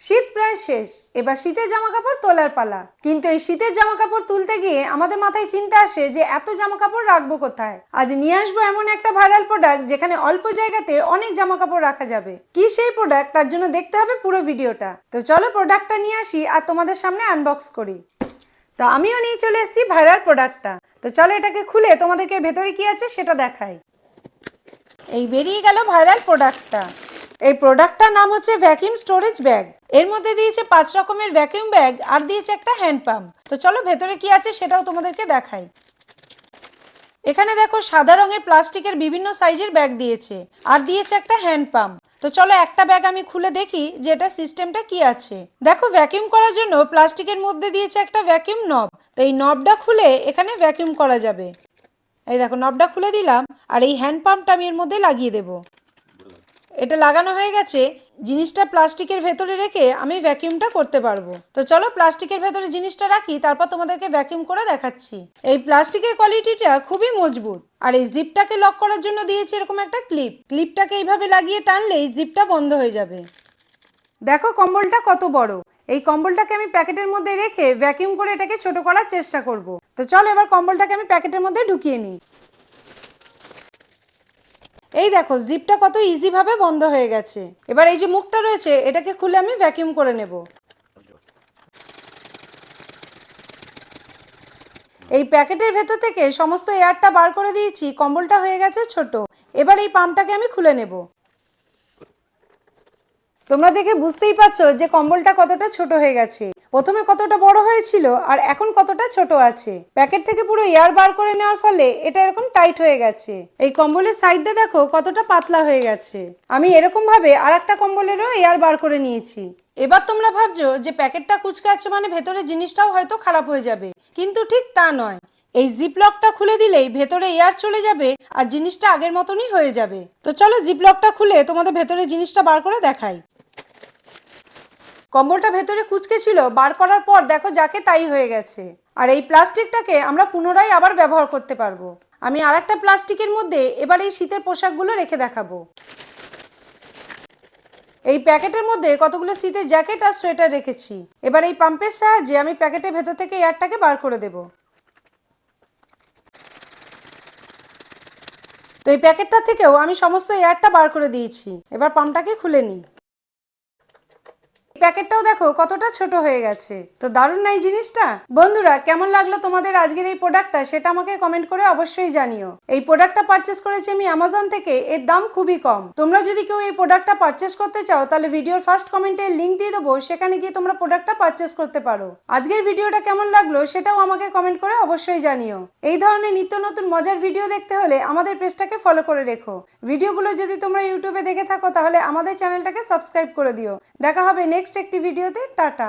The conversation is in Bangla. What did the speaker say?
শীত প্রায় শেষ। এবার শীতের জামা কাপড় তোলার পালা। কিন্তু এই শীতের জামা কাপড় তুলতে গিয়ে আমাদের মাথায় চিন্তা আসে যে এত জামা কাপড় রাখব কোথায়? আজ নিয়ে আসব এমন একটা ভাইরাল প্রোডাক্ট যেখানে অল্প জায়গাতে অনেক জামা কাপড় রাখা যাবে। কি সেই প্রোডাক্ট তার জন্য দেখতে হবে পুরো ভিডিওটা। তো চলো প্রোডাক্টটা নিয়ে আসি আর তোমাদের সামনে আনবক্স করি। তো আমিও নিয়ে চলে এসেছি ভাইরাল প্রোডাক্টটা তো চলো এটাকে খুলে তোমাদেরকে ভেতরে কি আছে সেটা দেখাই। এই বেরিয়ে গেল ভাইরাল প্রোডাক্টটা এই প্রোডাক্টটার নাম হচ্ছে ভ্যাকিউম স্টোরেজ ব্যাগ। এর মধ্যে দিয়েছে পাঁচ রকমের ভ্যাকিউম ব্যাগ আর দিয়েছে একটা হ্যান্ড পাম্প। তো চলো ভেতরে কি আছে সেটাও তোমাদেরকে দেখাই। এখানে দেখো সাদা রঙের প্লাস্টিকের বিভিন্ন সাইজের ব্যাগ দিয়েছে আর দিয়েছে একটা হ্যান্ড পাম্প। তো চলো একটা ব্যাগ আমি খুলে দেখি যে এটা সিস্টেমটা কি আছে। দেখো ভ্যাকিউম করার জন্য প্লাস্টিকের মধ্যে দিয়েছে একটা ভ্যাকিউম নব। তো এই নবটা খুলে এখানে ভ্যাকিউম করা যাবে। এই দেখো নবটা খুলে দিলাম আর এই হ্যান্ড পাম্পটা আমি এর মধ্যে লাগিয়ে দেবো। এটা লাগানো হয়ে গেছে, জিনিসটা প্লাস্টিকের ভেতরে রেখে আমি ভ্যাকিউমটা করতে পারব। তো চলো প্লাস্টিকের ভেতরে জিনিসটা রাখি, তারপর তোমাদেরকে ভ্যাকিউম করে দেখাচ্ছি। এই প্লাস্টিকের কোয়ালিটিটা খুবই মজবুত, আর এই জিপটাকে লক করার জন্য দিয়েছি এরকম একটা ক্লিপ ক্লিপটাকে এইভাবে লাগিয়ে টানলেই জিপটা বন্ধ হয়ে যাবে। দেখো কম্বলটা কত বড়। এই কম্বলটাকে আমি প্যাকেটের মধ্যে রেখে ভ্যাকিউম করে এটাকে ছোট করার চেষ্টা করব। তো চলো এবার কম্বলটাকে আমি প্যাকেটের মধ্যে ঢুকিয়ে নিই। এই দেখো জিপটা কত ইজি ভাবে বন্ধ হয়ে গেছে। এবার এই যে মুখটা রয়েছে, এটাকে খুলে আমি ভ্যাকিউম করে নেব। এই প্যাকেটের ভেতর থেকে সমস্ত এয়ারটা বার করে দিয়েছি, কম্বলটা হয়ে গেছে ছোট। এবার এই পাম্পটাকে আমি খুলে নেব। তোমরা দেখে বুঝতেই পারছ যে কম্বলটা কতটা ছোট হয়ে গেছে। প্রথমে কতটা বড় হয়েছিল আর এখন কতটা ছোট আছে? প্যাকেট থেকে পুরো এয়ার বার করে নেওয়ার ফলে এটা এরকম টাইট হয়ে গেছে। এই কম্বলের সাইডটা দেখো কতটা পাতলা হয়ে গেছে। আমি এরকম ভাবে আর একটা কম্বলেরও এয়ার বার করে নিয়েছি। এবার তোমরা ভাবছ যে প্যাকেটটা কুচকে আছে মানে ভেতরে জিনিসটাও হয়তো খারাপ হয়ে যাবে। কিন্তু ঠিক তা নয়। এই জিপ লকটা খুলে দিলেই ভেতরে এয়ার চলে যাবে আর জিনিসটা আগের মতনই হয়ে যাবে। তো চলো জিপ লকটা খুলে তোমাদের ভেতরে জিনিসটা বার করে দেখাই। কম্বলটা ভেতরে কুচকে ছিল, বার করার পর দেখো যাকে তাই হয়ে গেছে। আর এই প্লাস্টিকটাকে আমরা পুনরায় আবার ব্যবহার করতে পারব। আমি আর একটা প্লাস্টিকের মধ্যে এবার এই শীতের পোশাকগুলো রেখে দেখাবো। এই প্যাকেটের মধ্যে কতগুলো শীতের জ্যাকেট আর সোয়েটার রেখেছি। এবার এই পাম্পের সাহায্যে আমি প্যাকেটের ভেতর থেকে এয়ারটাকে বার করে দেব। তো এই প্যাকেটটা থেকেও আমি সমস্ত এয়ারটা বার করে দিয়েছি। এবার পাম্পটাকে খুলে নিই। প্যাকেটটাও দেখো, কতটা ছোট হয়ে গেছে। তো দারুণ না এই জিনিসটা? বন্ধুরা, কেমন লাগল তোমাদের আজকের এই প্রোডাক্টটা সেটা আমাকে কমেন্ট করে অবশ্যই জানিও। এই প্রোডাক্টটা পারচেস করেছি আমি অ্যামাজন থেকে, এর দাম খুবই কম। তোমরা যদি কেউ এই প্রোডাক্টটা পারচেস করতে চাও, তাহলে ভিডিওর ফার্স্ট কমেন্টে লিঙ্ক দিয়ে দেবো, সেখানে গিয়ে তোমরা প্রোডাক্টটা পারচেস করতে পারো। আজকের ভিডিওটা কেমন লাগল, সেটাও আমাকে কমেন্ট করে অবশ্যই জানিও। এই ধরনের নিত্য নতুন মজার ভিডিও দেখতে হলে আমাদের পেজটাকে ফলো করে রেখো। ভিডিওগুলো যদি তোমরা ইউটিউবে দেখে থাকো, তাহলে আমাদের চ্যানেলটাকে সাবস্ক্রাইব করে দিও। দেখা হবে নেক্সট একটি ভিডিওতে টাটা।